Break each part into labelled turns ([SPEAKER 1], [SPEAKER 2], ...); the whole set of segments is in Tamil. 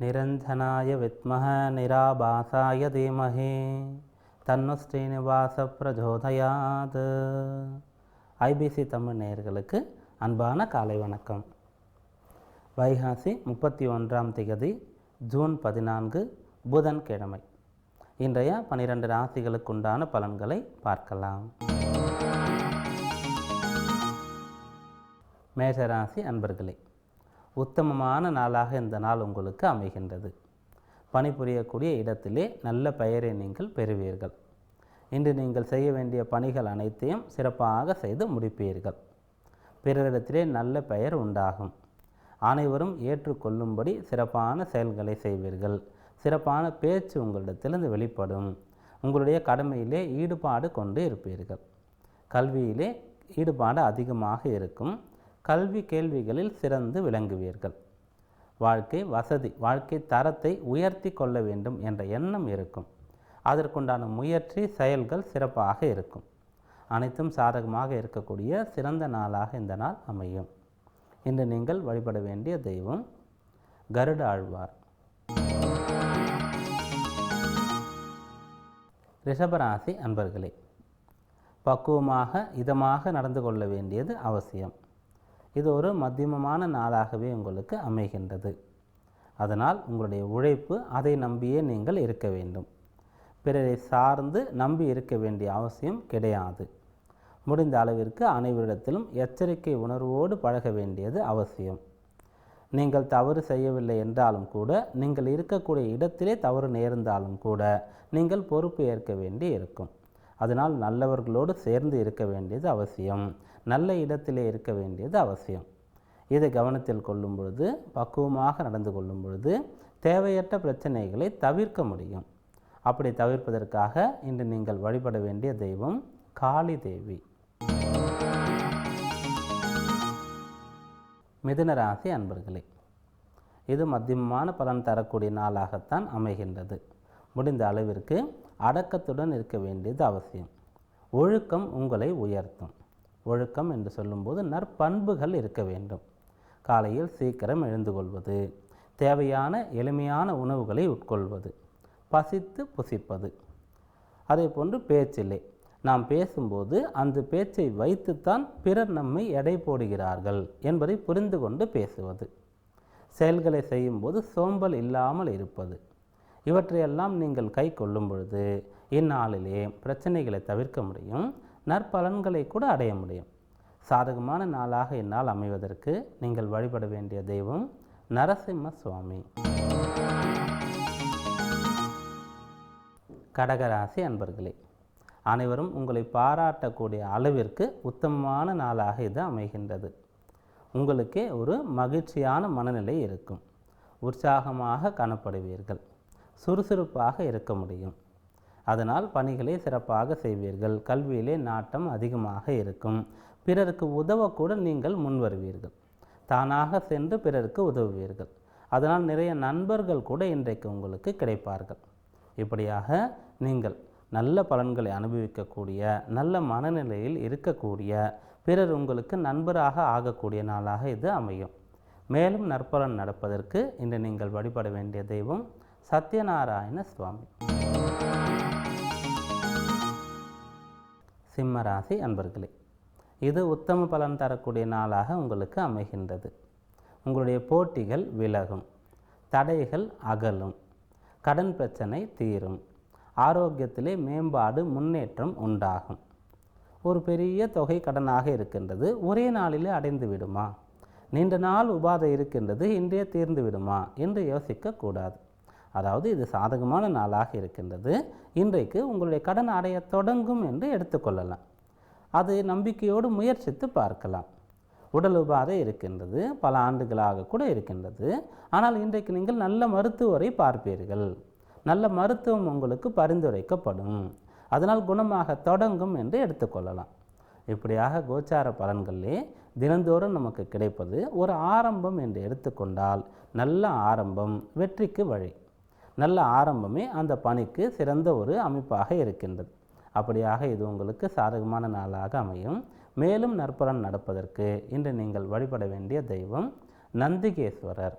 [SPEAKER 1] निरंजनाय विद्महे निराभासाय धीमहे। தன்னு ஸ்ரீனிவாச பிரஜோதயாத் ஐபிசி தமிழ் நேயர்களுக்கு அன்பான காலை வணக்கம். வைகாசி முப்பத்தி ஒன்றாம் திகதி ஜூன் பதினான்கு புதன்கிழமை. இன்றைய பனிரெண்டு ராசிகளுக்குண்டான பலன்களை பார்க்கலாம். மேஷராசி அன்பர்களே உத்தமமான நாளாக இந்த நாள் உங்களுக்கு அமைகின்றது. பணிபுரியக்கூடிய இடத்திலே நல்ல பெயரை நீங்கள் பெறுவீர்கள். இன்று நீங்கள் செய்ய வேண்டிய பணிகள் அனைத்தையும் சிறப்பாக செய்து முடிப்பீர்கள். பிறரிடத்திலே நல்ல பெயர் உண்டாகும். அனைவரும் ஏற்றுக்கொள்ளும்படி சிறப்பான செயல்களை செய்வீர்கள். சிறப்பான பேச்சு உங்களிடத்திலிருந்து வெளிப்படும். உங்களுடைய கடமையிலே ஈடுபாடு கொண்டு இருப்பீர்கள். கல்வியிலே ஈடுபாடு அதிகமாக இருக்கும். கல்வி கேள்விகளில் சிறந்து விளங்குவீர்கள். வாழ்க்கை வசதி வாழ்க்கை தரத்தை உயர்த்தி கொள்ள வேண்டும் என்ற எண்ணம் இருக்கும். அதற்குண்டான முயற்சி செயல்கள் சிறப்பாக இருக்கும். அனைத்தும் சாதகமாக இருக்கக்கூடிய சிறந்த நாளாக இந்த நாள் அமையும். இன்று நீங்கள் வழிபட வேண்டிய தெய்வம் கருட ஆழ்வார். ரிஷபராசி அன்பர்களே பக்குவமாக இதமாக நடந்து கொள்ள வேண்டியது அவசியம். இது ஒரு மத்தியமமான நாளாகவே உங்களுக்கு அமைகின்றது. அதனால் உங்களுடைய உழைப்பு அதை நம்பியே நீங்கள் இருக்க வேண்டும். பிறரை சார்ந்து நம்பி இருக்க வேண்டிய அவசியம் கிடையாது. முடிந்த அளவிற்கு அனைவரிடத்திலும் எச்சரிக்கை உணர்வோடு பழக வேண்டியது அவசியம். நீங்கள் தவறு செய்யவில்லை என்றாலும் கூட நீங்கள் இருக்கக்கூடிய இடத்திலே தவறு நேர்ந்தாலும் கூட நீங்கள் பொறுப்பு ஏற்க வேண்டி இருக்கும். அதனால் நல்லவர்களோடு சேர்ந்து இருக்க வேண்டியது அவசியம். நல்ல இடத்திலே இருக்க வேண்டியது அவசியம். இதை கவனத்தில் கொள்ளும் பொழுது பக்குவமாக நடந்து கொள்ளும் பொழுது தேவையற்ற பிரச்சனைகளை தவிர்க்க முடியும். அப்படி தவிர்ப்பதற்காக இன்று நீங்கள் வழிபட வேண்டிய தெய்வம் காளி தேவி. மிதுனராசி அன்பர்களே இது மத்தியமான பலன் தரக்கூடிய நாளாகத்தான் அமைகின்றது. முடிந்த அளவிற்கு அடக்கத்துடன் இருக்க வேண்டியது அவசியம். ஒழுக்கம் உங்களை உயர்த்தும். ஒழுக்கம் என்று சொல்லும்போது நற்பண்புகள் இருக்க வேண்டும். காலையில் சீக்கிரம் எழுந்து கொள்வது தேவையான எளிமையான உணவுகளை உட்கொள்வது பசித்து புசிப்பது. அதே போன்று பேச்சில்லை நாம் பேசும்போது அந்த பேச்சை வைத்துத்தான் பிறர் நம்மை எடை போடுகிறார்கள் என்பதை புரிந்து கொண்டு பேசுவது. செயல்களை செய்யும்போது சோம்பல் இல்லாமல் இருப்பது. இவற்றையெல்லாம் நீங்கள் கை கொள்ளும் பொழுது இந்நாளிலே பிரச்சனைகளை தவிர்க்க முடியும். நற்பலன்களை கூட அடைய முடியும். சாதகமான நாளாக என்னால் அமைவதற்கு நீங்கள் வழிபட வேண்டிய தெய்வம் நரசிம்ம சுவாமி. கடகராசி அன்பர்களே அனைவரும் உங்களை பாராட்டக்கூடிய அளவிற்கு உத்தமமான நாளாக இது அமைகின்றது. உங்களுக்கே ஒரு மகிழ்ச்சியான மனநிலை இருக்கும். உற்சாகமாக காணப்படுவீர்கள். சுறுசுறுப்பாக இருக்க முடியும். அதனால் பணிகளை சிறப்பாக செய்வீர்கள். கல்வியிலே நாட்டம் அதிகமாக இருக்கும். பிறருக்கு உதவக்கூட நீங்கள் முன்வருவீர்கள். தானாக சென்று பிறருக்கு உதவுவீர்கள். அதனால் நிறைய நண்பர்கள் கூட இன்றைக்கு உங்களுக்கு கிடைப்பார்கள். இப்படியாக நீங்கள் நல்ல பலன்களை அனுபவிக்கக்கூடிய நல்ல மனநிலையில் இருக்கக்கூடிய பிறர் உங்களுக்கு நண்பராக ஆகக்கூடிய நாளாக இது அமையும். மேலும் நற்பலன் நடப்பதற்கு இன்று நீங்கள் வழிபட வேண்டிய தெய்வம் சத்யநாராயண சுவாமி. சிம்ம ராசி அன்பர்களே இது உத்தம பலன் தரக்கூடிய நாளாக உங்களுக்கு அமைகின்றது. உங்களுடைய போட்டிகள் விலகும் தடைகள் அகலும் கடன் பிரச்சனை தீரும் ஆரோக்கியத்திலே மேம்பாடு முன்னேற்றம் உண்டாகும். ஒரு பெரிய தொகை கடனாக இருக்கின்றது ஒரே நாளிலே அடைந்து விடுமா? நீண்ட நாள் உபாதை இருக்கின்றது இன்றே தீர்ந்து விடுமா? என்று யோசிக்கக்கூடாது. அதாவது இது சாதகமான நாளாக இருக்கின்றது. இன்றைக்கு உங்களுடைய கடன் அடைய தொடங்கும் என்று எடுத்துக்கொள்ளலாம் அது நம்பிக்கையோடு முயற்சித்து பார்க்கலாம். உடல் உபாதை இருக்கின்றது பல ஆண்டுகளாக கூட இருக்கின்றது. ஆனால் இன்றைக்கு நீங்கள் நல்ல மருத்துவரை பார்ப்பீர்கள். நல்ல மருத்துவம் உங்களுக்கு பரிந்துரைக்கப்படும். அதனால் குணமாக தொடங்கும் என்று எடுத்துக்கொள்ளலாம் இப்படியாக கோச்சார பலன்களிலே தினந்தோறும் நமக்கு கிடைப்பது ஒரு ஆரம்பம் என்று எடுத்துக்கொண்டால் நல்ல ஆரம்பம் வெற்றிக்கு வழி. நல்ல ஆரம்பமே அந்த பணிக்கு சிறந்த ஒரு அமைப்பாக இருக்கின்றது. அப்படியாக இது உங்களுக்கு சாதகமான நாளாக அமையும். மேலும் நற்பலன் நடப்பதற்கு இன்று நீங்கள் வழிபட வேண்டிய தெய்வம் நந்திகேஸ்வரர்.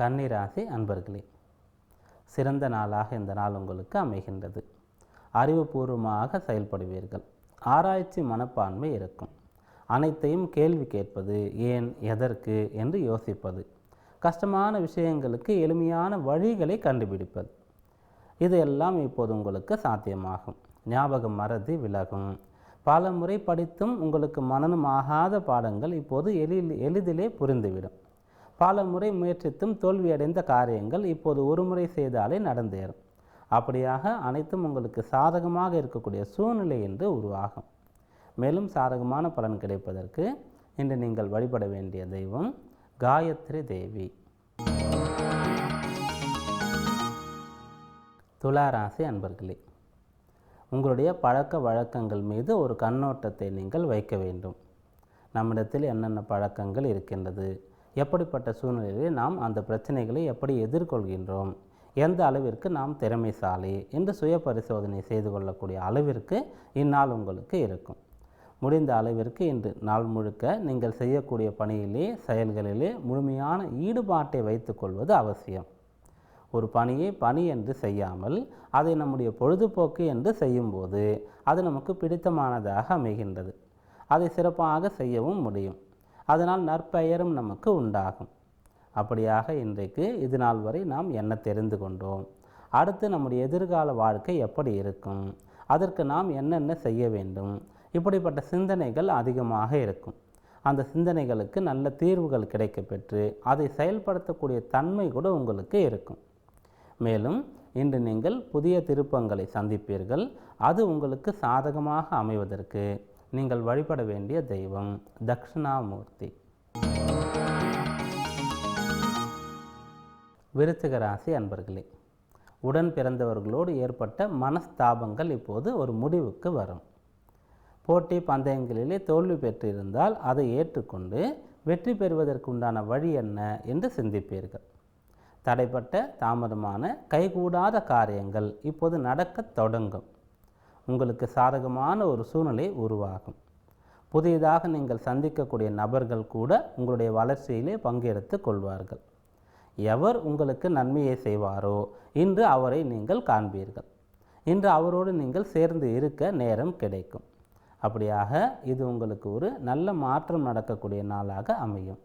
[SPEAKER 1] கன்னிராசி அன்பர்களே சிறந்த நாளாக இந்த நாள் உங்களுக்கு அமைகின்றது. அறிவுபூர்வமாக செயல்படுவீர்கள். ஆராய்ச்சி மனப்பான்மை இருக்கும். அனைத்தையும் கேள்வி கேட்பது ஏன் எதற்கு என்று யோசிப்பது. கஷ்டமான விஷயங்களுக்கு எளிமையான வழிகளை கண்டுபிடிப்பது. இதையெல்லாம் இப்போது உங்களுக்கு சாத்தியமாகும். ஞாபகம் மறதி விலகும். பல முறை படித்தும் உங்களுக்கு மனனும் ஆகாத பாடங்கள் இப்போது எளில் எளிதிலே புரிந்துவிடும். பல முறை முயற்சித்தும் தோல்வியடைந்த காரியங்கள் இப்போது ஒரு முறை செய்தாலே நடந்தேறும். அப்படியாக அனைத்தும் உங்களுக்கு சாதகமாக இருக்கக்கூடிய சூழ்நிலை என்று உருவாகும். மேலும் சாதகமான பலன் கிடைப்பதற்கு இன்று நீங்கள் வழிபட வேண்டிய தெய்வம் காயத்ரி தேவி. துளாராசி அன்பர்களே உங்களுடைய பழக்க வழக்கங்கள் மீது ஒரு கண்ணோட்டத்தை நீங்கள் வைக்க வேண்டும். நம்மிடத்தில் என்னென்ன பழக்கங்கள் இருக்கின்றது எப்படிப்பட்ட சூழ்நிலையில் நாம் அந்த பிரச்சனைகளை எப்படி எதிர்கொள்கின்றோம் எந்த அளவிற்கு நாம் திறமைசாலி என்று சுய பரிசோதனை செய்து கொள்ளக்கூடிய அளவிற்கு இந்நாள் உங்களுக்கு இருக்கும். முடிந்த அளவிற்கு இன்று நாள் முழுக்க நீங்கள் செய்யக்கூடிய பணியிலே செயல்களிலே முழுமையான ஈடுபாட்டை வைத்துக்கொள்வது அவசியம். ஒரு பணியை பணி என்று செய்யாமல் அதை நம்முடைய பொழுதுபோக்கு என்று செய்யும்போது அது நமக்கு பிடித்தமானதாக அமைகின்றது. அதை சிறப்பாக செய்யவும் முடியும். அதனால் நற்பெயரும் நமக்கு உண்டாகும். அப்படியாக இன்றைக்கு இது நாள் வரை நாம் என்ன தெரிந்து கொண்டோம்? அடுத்து நம்முடைய எதிர்கால வாழ்க்கை எப்படி இருக்கும்? அதற்கு நாம் என்னென்ன செய்ய வேண்டும்? இப்படிப்பட்ட சிந்தனைகள் அதிகமாக இருக்கும். அந்த சிந்தனைகளுக்கு நல்ல தீர்வுகள் கிடைக்கப்பெற்று அதை செயல்படுத்தக்கூடிய தன்மை கூட உங்களுக்கு இருக்கும். மேலும் இன்று நீங்கள் புதிய திருப்பங்களை சந்திப்பீர்கள். அது உங்களுக்கு சாதகமாக அமைவதற்கு நீங்கள் வழிபட வேண்டிய தெய்வம் தக்ஷணாமூர்த்தி விருச்சிக ராசி அன்பர்களே உடன் பிறந்தவர்களோடு ஏற்பட்ட மனஸ்தாபங்கள் இப்போது ஒரு முடிவுக்கு வரும். போட்டி பந்தயங்களிலே தோல்வி பெற்றிருந்தால் அதை ஏற்றுக்கொண்டு வெற்றி பெறுவதற்குண்டான வழி என்ன என்று சிந்திப்பீர்கள். தடைப்பட்ட தாமதமான கைகூடாத காரியங்கள் இப்போது நடக்கத் தொடங்கும். உங்களுக்கு சாதகமான ஒரு சூழ்நிலை உருவாகும். புதியதாக நீங்கள் சந்திக்கக்கூடிய நபர்கள் கூட உங்களுடைய வளர்ச்சியிலே பங்கெடுத்து கொள்வார்கள். எவர் உங்களுக்கு நன்மையை செய்வாரோ இன்று அவரை நீங்கள் காண்பீர்கள். இன்று அவரோடு நீங்கள் சேர்ந்து இருக்க நேரம் கிடைக்கும். அப்படியாக இது உங்களுக்கு ஒரு நல்ல மாற்றம் நடக்கக்கூடிய நாளாக அமையும்.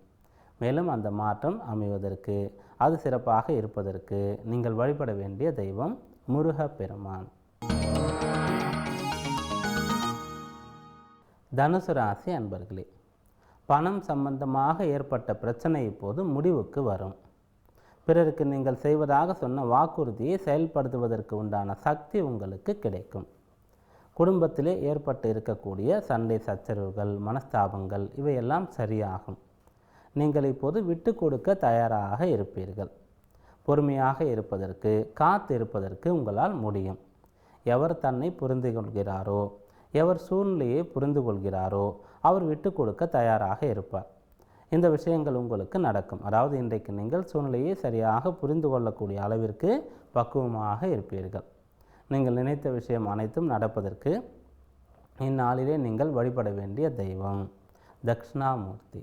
[SPEAKER 1] மேலும் அந்த மாற்றம் அமைவதற்கு அது சிறப்பாக இருப்பதற்கு நீங்கள் வழிபட வேண்டிய தெய்வம் முருகப்பெருமான். தனுசு ராசி அன்பர்களே பணம் சம்பந்தமாக ஏற்பட்ட பிரச்சனை இப்போது முடிவுக்கு வரும். பிறருக்கு நீங்கள் செய்வதாக சொன்ன வாக்குறுதியை செயல்படுத்துவதற்கு உண்டான சக்தி உங்களுக்கு கிடைக்கும். குடும்பத்திலே ஏற்பட்டு இருக்கக்கூடிய சண்டை சச்சரவுகள் மனஸ்தாபங்கள் இவையெல்லாம் சரியாகும். நீங்கள் இப்போது விட்டு கொடுக்க தயாராக இருப்பீர்கள். பொறுமையாக இருப்பதற்கு காத்திருப்பதற்கு உங்களால் முடியும். எவர் தன்னை புரிந்து கொள்கிறாரோ எவர் சூழ்நிலையை புரிந்து கொள்கிறாரோ அவர் விட்டு கொடுக்க தயாராக இருப்பார். இந்த விஷயங்கள் உங்களுக்கு நடக்கும். அதாவது இன்றைக்கு நீங்கள் சூழ்நிலையை சரியாக புரிந்து கொள்ளக்கூடிய அளவிற்கு பக்குவமாக இருப்பீர்கள். நீங்கள் நினைத்த விஷயம் அனைத்தும் நடப்பதற்கு இந்நாளிலே நீங்கள் வழிபட வேண்டிய தெய்வம். தக்ஷணாமூர்த்தி.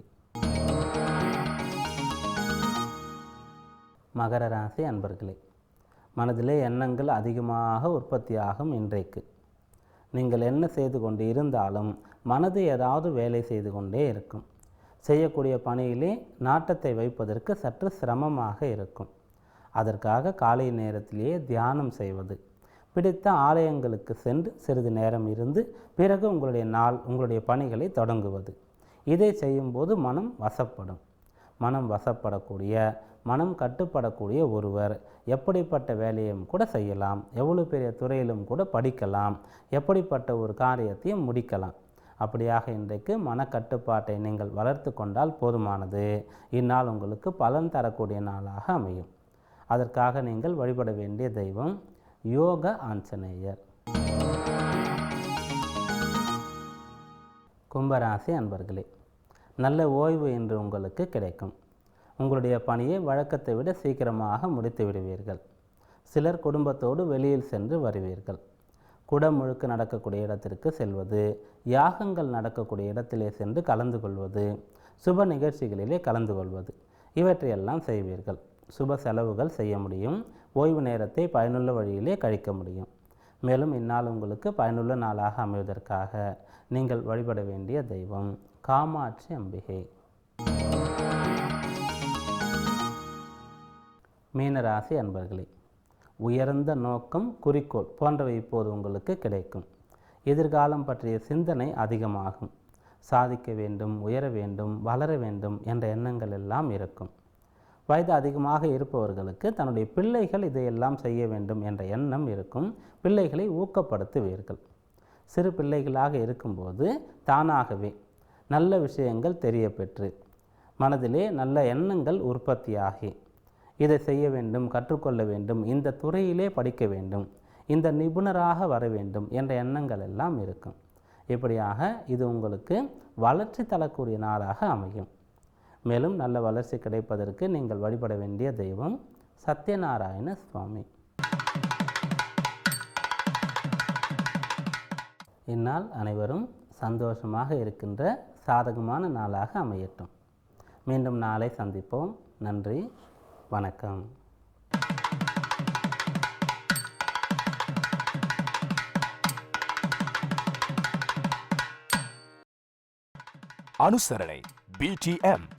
[SPEAKER 1] மகர ராசி அன்பர்களே மனதிலே எண்ணங்கள் அதிகமாக உற்பத்தியாகும் இன்றைக்கு. நீங்கள் என்ன செய்து கொண்டு இருந்தாலும் மனது ஏதாவது வேலை செய்து கொண்டே இருக்கும். செய்யக்கூடிய பணியிலே நாட்டத்தை வைப்பதற்கு சற்று சிரமமாக இருக்கும். அதற்காக காலை நேரத்திலேயே தியானம் செய்வது. பிடித்த ஆலயங்களுக்கு சென்று சிறிது நேரம் இருந்து பிறகு உங்களுடைய நாள் உங்களுடைய பணிகளை தொடங்குவது. இதை செய்யும்போது மனம் வசப்படும். மனம் வசப்படக்கூடிய மனம் கட்டுப்படக்கூடிய ஒருவர் எப்படிப்பட்ட வேலையும் கூட செய்யலாம். எவ்வளோ பெரிய துறையிலும் கூட படிக்கலாம். எப்படிப்பட்ட ஒரு காரியத்தையும் முடிக்கலாம். அப்படியாக இன்றைக்கு மனக்கட்டுப்பாட்டை நீங்கள் வளர்த்து கொண்டால் போதுமானது. இந்நாள் உங்களுக்கு பலன் தரக்கூடிய நாளாக அமையும். அதற்காக நீங்கள் வழிபட வேண்டிய தெய்வம் யோக ஆஞ்சநேயர். கும்பராசி அன்பர்களே நல்ல ஓய்வு இன்று உங்களுக்கு கிடைக்கும். உங்களுடைய பணியை வழக்கத்தை விட சீக்கிரமாக முடித்து விடுவீர்கள். சிலர் குடும்பத்தோடு வெளியில் சென்று வருவீர்கள். குடம் முழுக்க நடக்கக்கூடிய இடத்திற்கு செல்வது யாகங்கள் நடக்கக்கூடிய இடத்திலே சென்று கலந்து கொள்வது சுப நிகழ்ச்சிகளிலே கலந்து கொள்வது இவற்றையெல்லாம் செய்வீர்கள். சுப செலவுகள் செய்ய முடியும். ஓய்வு நேரத்தை பயனுள்ள வழியிலே கழிக்க முடியும். மேலும் இந்நாள் உங்களுக்கு பயனுள்ள நாளாக அமைவதற்காக நீங்கள் வழிபட வேண்டிய தெய்வம் காமாட்சி அம்பிகை. மீனராசி அன்பர்களே உயர்ந்த நோக்கம் குறிக்கோள் போன்றவை இப்போது உங்களுக்கு கிடைக்கும். எதிர்காலம் பற்றிய சிந்தனை அதிகமாகும். சாதிக்க வேண்டும் உயர வேண்டும் வளர வேண்டும் என்ற எண்ணங்கள் எல்லாம் இருக்கும். வயது அதிகமாக இருப்பவர்களுக்கு தன்னுடைய பிள்ளைகள் இதையெல்லாம் செய்ய வேண்டும் என்ற எண்ணம் இருக்கும். பிள்ளைகளை ஊக்கப்படுத்துவீர்கள். சிறு பிள்ளைகளாக இருக்கும்போது தானாகவே நல்ல விஷயங்கள் தெரிய பெற்று மனதிலே நல்ல எண்ணங்கள் உற்பத்தியாகி இதை செய்ய வேண்டும் கற்றுக்கொள்ள வேண்டும் இந்த துறையிலே படிக்க வேண்டும் இந்த நிபுணராக வர வேண்டும் என்ற எண்ணங்கள் எல்லாம் இருக்கும். இப்படியாக இது உங்களுக்கு வளர்ச்சி தரக்கூடிய நாளாக அமையும். மேலும் நல்ல வளர்ச்சி கிடைப்பதற்கு நீங்கள் வழிபட வேண்டிய தெய்வம் சத்யநாராயண சுவாமி. இந்நாள் அனைவரும் சந்தோஷமாக இருக்கின்ற சாதகமான நாளாக அமையட்டும். மீண்டும் நாளை சந்திப்போம். நன்றி. வணக்கம்.
[SPEAKER 2] அனுசரணை பிடிஎம்